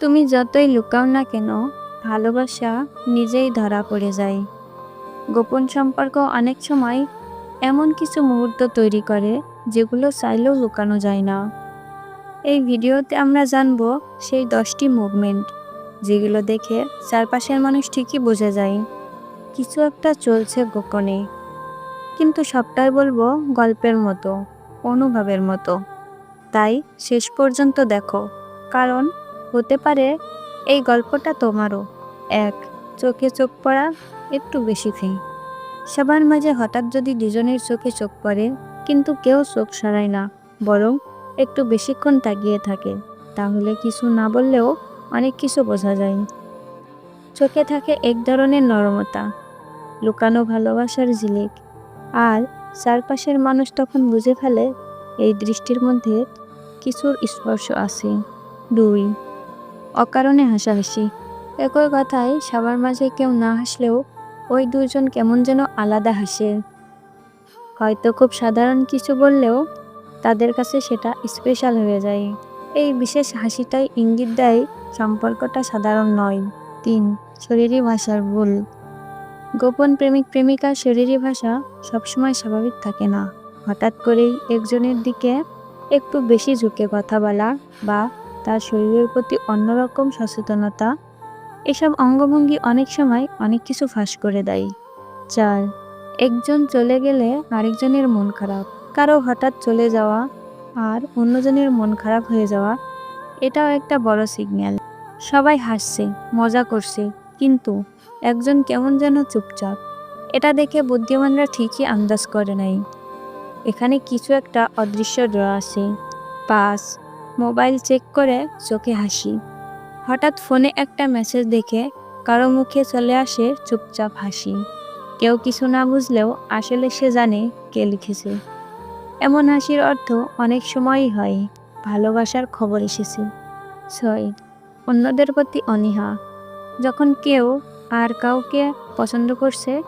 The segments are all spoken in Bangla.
তুমি যতই লুকাও না কেন, ভালোবাসা নিজেই ধরা পড়ে যায়। গোপন সম্পর্ক অনেক সময় এমন কিছু মুহূর্ত তৈরি করে যেগুলো চাইলেও লুকানো যায় না। এই ভিডিওতে আমরা জানব সেই দশটি মুভমেন্ট, যেগুলো দেখে চারপাশের মানুষ ঠিকই বোঝা যায়। কিছু একটা চলছে গোপনে, কিন্তু সবটাই বলব গল্পের মতো, অনুভবের মতো। তাই শেষ পর্যন্ত দেখো, কারণ হতে পারে, এই গল্পটা তোমারও। এক, চোখে চোখ পড়া, একটু বেশি ফি সবার মাঝে হঠাৎ যদি দুজনের চোখে চোখ পড়ে, কিন্তু কেউ চোখ সরায় না, বরং একটু বেশিক্ষণ তাকিয়ে থাকে, তাহলে কিছু না বললেও অনেক কিছু বোঝা যায়। চোখে থাকে এক ধরনের নরমতা, লুকানো ভালোবাসার ঝিলিক, আর চারপাশের মানুষ তখন বুঝে ফেলে এই দৃষ্টির মধ্যে কিছুর স্পর্শ আছে। দুই অকারণে হাসাহাসি। একই কথায় সবার মাঝে কেউ না হাসলেও ওই দুজন কেমন যেন আলাদা হাসে। হয়তো খুব সাধারণ কিছু বললেও তাদের কাছে সেটা স্পেশাল হয়ে যায়। এই বিশেষ হাসিটাই ইঙ্গিত দেয় সম্পর্কটা সাধারণ নয়। তিন, শরীরী ভাষার ভুল। গোপন প্রেমিক প্রেমিকার শরীরী ভাষা সবসময় স্বাভাবিক থাকে না। হঠাৎ করেই একজনের দিকে একটু বেশি ঝুঁকে কথা বলা বা তার শরীরের প্রতি অন্যরকম সচেতনতা। এসব অঙ্গভঙ্গি অনেক সময় অনেক কিছু ফাঁস করে দেয় চার একজন চলে গেলে আরেকজনের মন খারাপ, কারও হঠাৎ চলে যাওয়া আর অন্যজনের মন খারাপ হয়ে যাওয়া, এটাও একটা বড় সিগন্যাল সবাই হাসছে, মজা করছে, কিন্তু একজন কেমন যেন চুপচাপ। এটা দেখে বুদ্ধিমানরা ঠিকই আন্দাজ করে নাই এখানে কিছু একটা অদৃশ্য ড্র আছে, পাস মোবাইল চেক করে চোখে হাসি। হঠাৎ ফোনে একটা মেসেজ দেখে কারও মুখে চলে আসে চুপচাপ হাসি। কেউ কিছু না বুঝলেও আসলে সে জানে কে লিখেছে। এমন হাসির অর্থ অনেক সময়ই হয়, ভালোবাসার খবর এসেছে। ছয়, অন্যদের প্রতি অনীহা। যখন কেউ আর কাউকে পছন্দ করছে,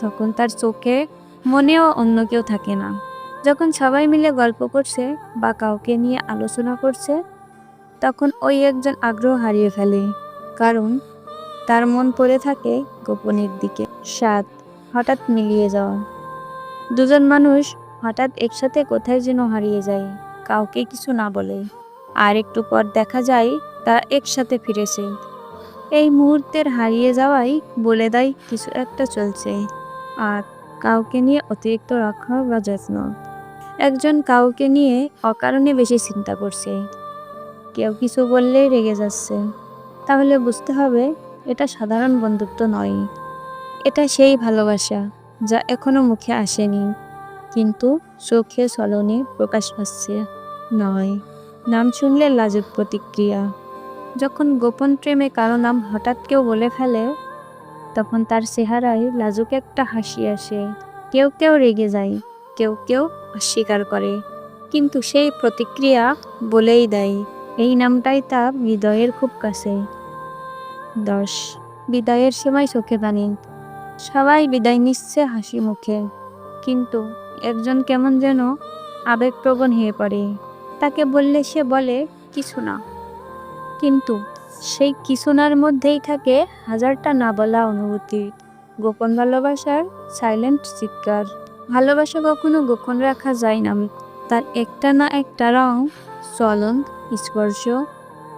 তখন তার চোখে মনেও অন্য কেউ থাকে না। যখন সবাই মিলে গল্প করছে বা কাউকে নিয়ে আলোচনা করছে, তখন ওই একজন আগ্রহ হারিয়ে ফেলে, কারণ তার মন পড়ে থাকে গোপনের দিকে। সাত, হঠাৎ মিলিয়ে যাওয়া। দুজন মানুষ হঠাৎ একসাথে কোথায় যেন হারিয়ে যায়, কাউকে কিছু না বলে। আর একটু পর দেখা যায় তারা একসাথে ফিরেছে। এই মুহূর্তের হারিয়ে যাওয়াই বলে দেয়, কিছু একটা চলছে। আর কাউকে নিয়ে অতিরিক্ত রাখা বা যত্ন। একজন কাউকে নিয়ে অকারণে বেশি চিন্তা করছে। কেউ কিছু বললেই রেগে যাচ্ছে। তাহলে বুঝতে হবে, এটা সাধারণ বন্ধুত্ব নয়। এটা সেই ভালোবাসা যা এখনও মুখে আসেনি, কিন্তু চোখে চলনে প্রকাশ পাচ্ছে। নয়, নাম শুনলে লাজুক প্রতিক্রিয়া। যখন গোপন প্রেমে কারও নাম হঠাৎ কেউ বলে ফেলে, তখন তার চেহারায় লাজুক একটা হাসি আসে। কেউ কেউ রেগে যায়। কেউ কেউ অস্বীকার করে। কিন্তু সেই প্রতিক্রিয়া বলেই দেয়, এই নামটাই তার হৃদয়ের খুব কাছে। দশ, বিদায়ের সময় চোখে পানি। সবাই বিদায় নিচ্ছে হাসি মুখে। কিন্তু একজন কেমন যেন আবেগপ্রবণ হয়ে পড়ে। তাকে বললে সে বলে, কিছু না। কিন্তু সেই কিছুনার মধ্যেই থাকে হাজারটা না বলা অনুভূতি। গোপন ভালোবাসার সাইলেন্ট চিৎকার। ভালোবাসা কখনো গোপন রাখা যায় না। তার একটা না একটা রং চলন স্পর্শ,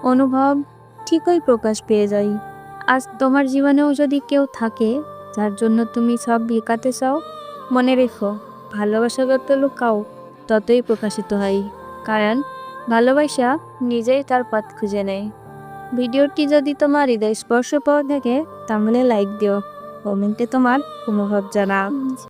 অনুভব ঠিকই প্রকাশ পেয়ে যায়। আজ তোমার জীবনেও যদি কেউ থাকে, যার জন্য তুমি সব বিকাতে চাও, মনে রেখো, ভালোবাসা যত লুকাও, ততই প্রকাশিত হয়। কারণ ভালোবাসা নিজেই তার পথ খুঁজে নেয়। ভিডিওটি যদি তোমার হৃদয় স্পর্শ পাওয়া থাকে, তাহলে লাইক দিও। কমেন্টে তোমার অনুভব জানাও।